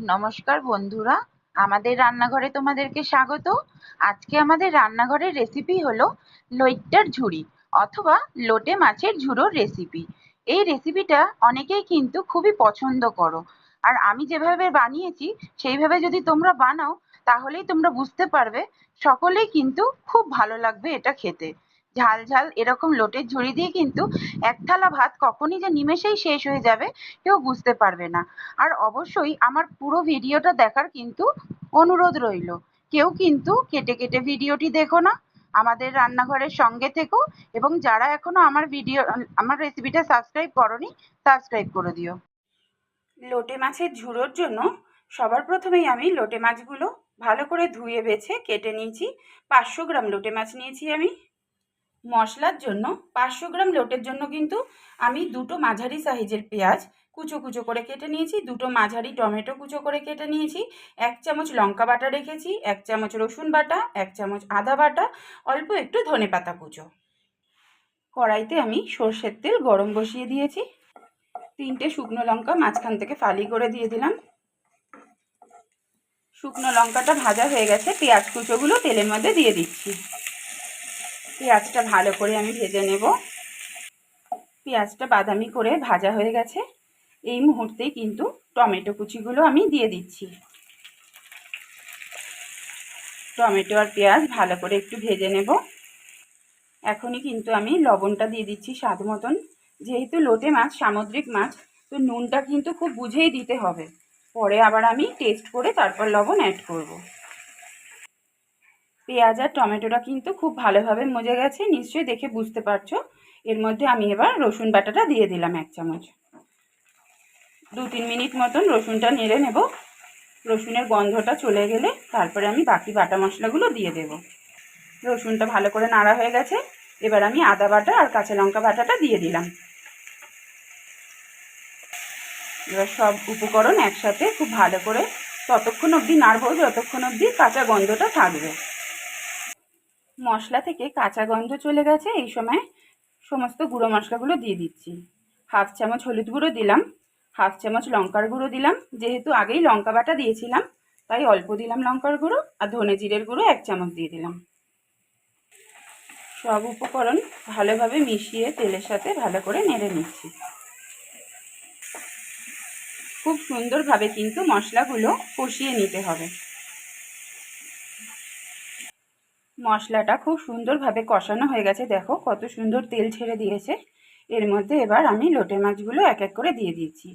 নমস্কার বন্ধুরা, আমাদের রান্নাঘরে তোমাদেরকে স্বাগত। আজকে আমাদের রান্নাঘরের রেসিপি হলো লইট্টার ঝুড়ি অথবা লোটে মাছের ঝুড়োর রেসিপি এই রেসিপিটা অনেকেই কিন্তু খুবই পছন্দ করো। আর আমি যেভাবে বানিয়েছি, সেইভাবে যদি তোমরা বানাও, তাহলেই তোমরা বুঝতে পারবে, সকলেই কিন্তু খুব ভালো লাগবে এটা খেতে। ঝাল ঝাল এরকম লোটের ঝুড়ি দিয়ে কিন্তু এক থালা ভাত কখনই যে নিমেষেই শেষ হয়ে যাবে, কেউ বুঝতে পারবে না। আর অবশ্যই আমার পুরো ভিডিওটা দেখার কিন্তু অনুরোধ রইল। কেউ কিন্তু কেটে কেটে ভিডিওটি দেখো না, আমাদের রান্নাঘরের সঙ্গে থেকো এবং যারা এখনও আমার ভিডিও, আমার রেসিপিটা সাবস্ক্রাইব করনি সাবস্ক্রাইব করে দিও। লোটে মাছের ঝুড়োর জন্য সবার প্রথমেই আমি লোটে মাছগুলো ভালো করে ধুয়ে বেছে কেটে নিয়েছি। পাঁচশো গ্রাম লোটে মাছ নিয়েছি আমি। মশলার জন্য পাঁচশো গ্রাম লোটের জন্য কিন্তু আমি দুটো মাঝারি সাইজের পেঁয়াজ কুচো কুচো করে কেটে নিয়েছি, দুটো মাঝারি টমেটো কুচো করে কেটে নিয়েছি, এক চামচ লঙ্কা বাটা রেখেছি, এক চামচ রসুন বাটা, এক চামচ আদা বাটা, অল্প একটু ধনে পাতা কুচো। কড়াইতে আমি সর্ষের তেল গরম বসিয়ে দিয়েছি। তিনটে শুকনো লঙ্কা মাঝখান থেকে ফালি করে দিয়ে দিলাম। শুকনো লঙ্কাটা ভাজা হয়ে গেছে, পেঁয়াজ কুচোগুলো তেলের মধ্যে দিয়ে দিচ্ছি। পেঁয়াজটা ভালো করে আমি ভেজে নেব। পেঁয়াজটা বাদামি করে ভাজা হয়ে গেছে। এই মুহূর্তেই কিন্তু টমেটো কুচিগুলো আমি দিয়ে দিচ্ছি। টমেটো আর পেঁয়াজ ভালো করে একটু ভেজে নেব। এখনই কিন্তু আমি লবণটা দিয়ে দিচ্ছি স্বাদ মতন। যেহেতু লোটে মাছ, সামুদ্রিক মাছ, তো নুনটা কিন্তু খুব বুঝেই দিতে হবে। পরে আবার আমি টেস্ট করে তারপর লবণ অ্যাড করব। পেঁয়াজ আর টমেটোটা কিন্তু খুব ভালোভাবে মজে গেছে, নিশ্চয়ই দেখে বুঝতে পারছ। এর মধ্যে আমি এবার রসুন বাটাটা দিয়ে দিলাম এক চামচ। দু তিন মিনিট মতন রসুনটা নেড়ে নেব। রসুনের গন্ধটা চলে গেলে তারপরে আমি বাকি বাটা মশলাগুলো দিয়ে দেব। রসুনটা ভালো করে নাড়া হয়ে গেছে, এবার আমি আদা বাটা আর কাঁচা লঙ্কা বাটাটা দিয়ে দিলাম। এবার সব উপকরণ একসাথে খুব ভালো করে ততক্ষণ অবধি নাড়বো, যতক্ষণ অবধি কাঁচা গন্ধটা থাকবে। মশলা থেকে কাঁচা গন্ধ চলে গেছে, এই সময় সমস্ত গুঁড়ো মশলাগুলো দিয়ে দিচ্ছি। হাফ চামচ হলুদ গুঁড়ো দিলাম, হাফ চামচ লঙ্কার গুঁড়ো দিলাম। যেহেতু আগেই লঙ্কা বাটা দিয়েছিলাম, তাই অল্প দিলাম লঙ্কার গুঁড়ো আর ধনে জিরের গুঁড়ো এক চামচ দিয়ে দিলাম। সব উপকরণ ভালোভাবে মিশিয়ে তেলের সাথে ভালো করে নেড়ে নিচ্ছি। খুব সুন্দরভাবে কিন্তু মশলাগুলো কষিয়ে নিতে হবে। মশলাটা খুব সুন্দরভাবে কষানো হয়ে গেছে, দেখো কত সুন্দর তেল ছেড়ে দিয়েছে। এর মধ্যে এবার আমি লোটে মাছগুলো এক এক করে দিয়ে দিচ্ছি।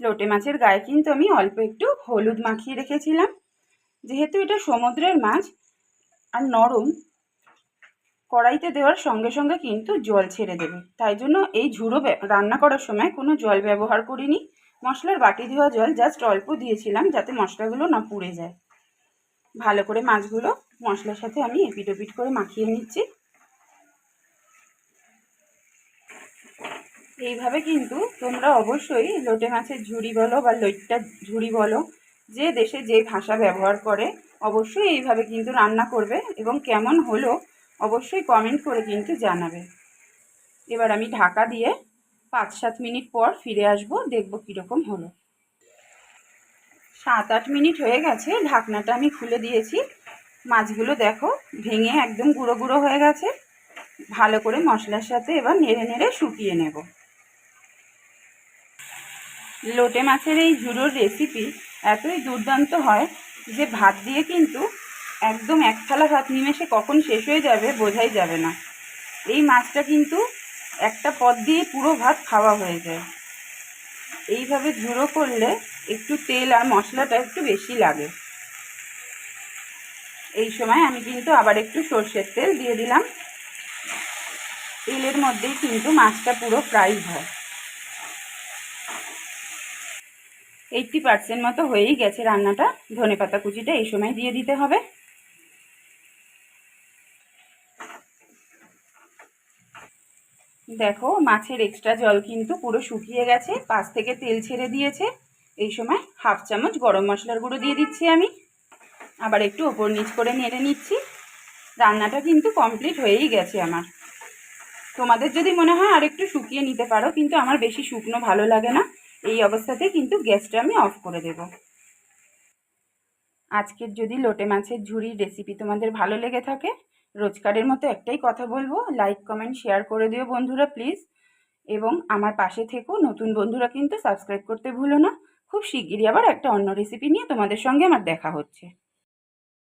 লোটে মাছের গায়ে কিন্তু আমি অল্প একটু হলুদ মাখিয়ে রেখেছিলাম। যেহেতু এটা সমুদ্রের মাছ আর নরম, কড়াইতে দেওয়ার সঙ্গে সঙ্গে কিন্তু জল ছেড়ে দেবে। তাই জন্য এই ঝুড়ো রান্না করার সময় কোনো জল ব্যবহার করিনি। মশলার বাটি দেওয়া জল জাস্ট অল্প দিয়েছিলাম যাতে মশলাগুলো না পুড়ে যায়। ভালো করে মাছগুলো মশলার সাথে আমি এপিট ওপিট করে মাখিয়ে নিচ্ছি। এইভাবে কিন্তু তোমরা অবশ্যই লোটে মাছের ঝুড়ি বলো বা লইট্টা ঝুড়ি বলো, যে দেশে যে ভাষা ব্যবহার করে, অবশ্যই এইভাবে কিন্তু রান্না করবে এবং কেমন হলো অবশ্যই কমেন্ট করে কিন্তু জানাবে। এবার আমি ঢাকা দিয়ে পাঁচ সাত মিনিট পর ফিরে আসব, দেখব কীরকম হলো। সাত আট মিনিট হয়ে গেছে, ঢাকনাটা আমি খুলে দিয়েছি। মাছগুলো দেখো, ভেঙে একদম গুঁড়ো গুঁড়ো হয়ে গেছে। ভালো করে মশলার সাথে এবার নেড়ে নেড়ে শুকিয়ে নেব। লোটে মাছের এই ঝুড়োর রেসিপি এতই দুর্দান্ত হয় যে ভাত দিয়ে কিন্তু একদম এক থালা ভাত নিমেষে কখন শেষ হয়ে যাবে বোঝাই যাবে না। এই মাছটা কিন্তু একটা পদ দিয়ে পুরো ভাত খাওয়া হয়ে যায়। এইভাবে ঝুড়ো করলে একটু তেল আর মশলাটা একটু বেশি লাগে। এই সময় আমি কিন্তু আবার একটু সর্ষের তেল দিয়ে দিলাম। তেলের মধ্যেই কিন্তু মাছটা পুরো ফ্রাই হয়। এইটটি পার্সেন্ট মতো হয়েই গেছে রান্নাটা। ধনে পাতা কুচিটা এই সময় দিয়ে দিতে হবে। দেখো, মাছের এক্সট্রা জল কিন্তু পুরো শুকিয়ে গেছে। পাশ থেকে তেল ছেড়ে দিয়েছে। এই সময় হাফ চামচ গরম মশলার গুঁড়ো দিয়ে দিচ্ছি আমি। আবার একটু ওপর নিচ করে নেড়ে নিচ্ছি। রান্নাটা কিন্তু কমপ্লিট হয়েই গেছে আমার। তোমাদের যদি মনে হয় আর একটু শুকিয়ে নিতে পারো, কিন্তু আমার বেশি শুকনো ভালো লাগে না। এই অবস্থাতে কিন্তু গ্যাসটা আমি অফ করে দেব। আজকের যদি লোটে মাছের ঝুড়ির রেসিপি তোমাদের ভালো লেগে থাকে, রোজকারের মতো একটাই কথা বলব লাইক কমেন্ট শেয়ার করে দিও বন্ধুরা প্লিজ এবং আমার পাশে থেকো। নতুন বন্ধুরা কিন্তু সাবস্ক্রাইব করতে ভুলো না। খুব শিগগিরই আবার একটা অন্য রেসিপি নিয়ে তোমাদের সঙ্গে আমার দেখা হচ্ছে।